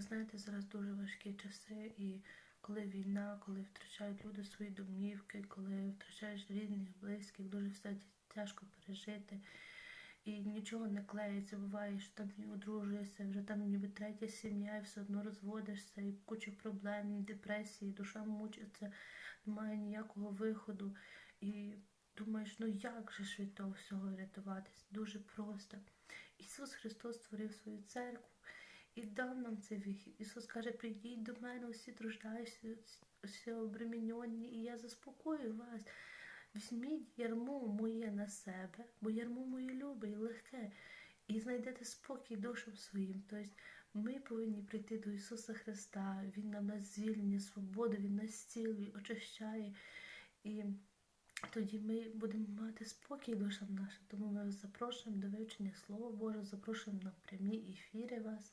Знаєте, зараз дуже важкі часи, і коли війна, коли втрачають люди свої домівки, коли втрачаєш рідних, близьких, дуже все тяжко пережити. І нічого не клеїться, буває, що там і одружуєшся, вже там ніби третя сім'я, і все одно розводишся, і куча проблем, депресії, душа мучиться, немає ніякого виходу. І думаєш, ну як же ж від того всього рятуватись? Дуже просто. Ісус Христос створив свою церкву і дав нам цей вихід. Ісус каже, прийдіть до мене, усі труждаються, усі обременені, і я заспокою вас. Візьміть ярмо моє на себе, бо ярмо моє любе і легке, і знайдете спокій душам своїм. Тобто ми повинні прийти до Ісуса Христа, Він нам дасть звільнення, свободу, Він нас цілий, очищає. І тоді ми будемо мати спокій душам нашим. Тому ми вас запрошуємо до вивчення Слова Божого, запрошуємо на прямі ефіри вас.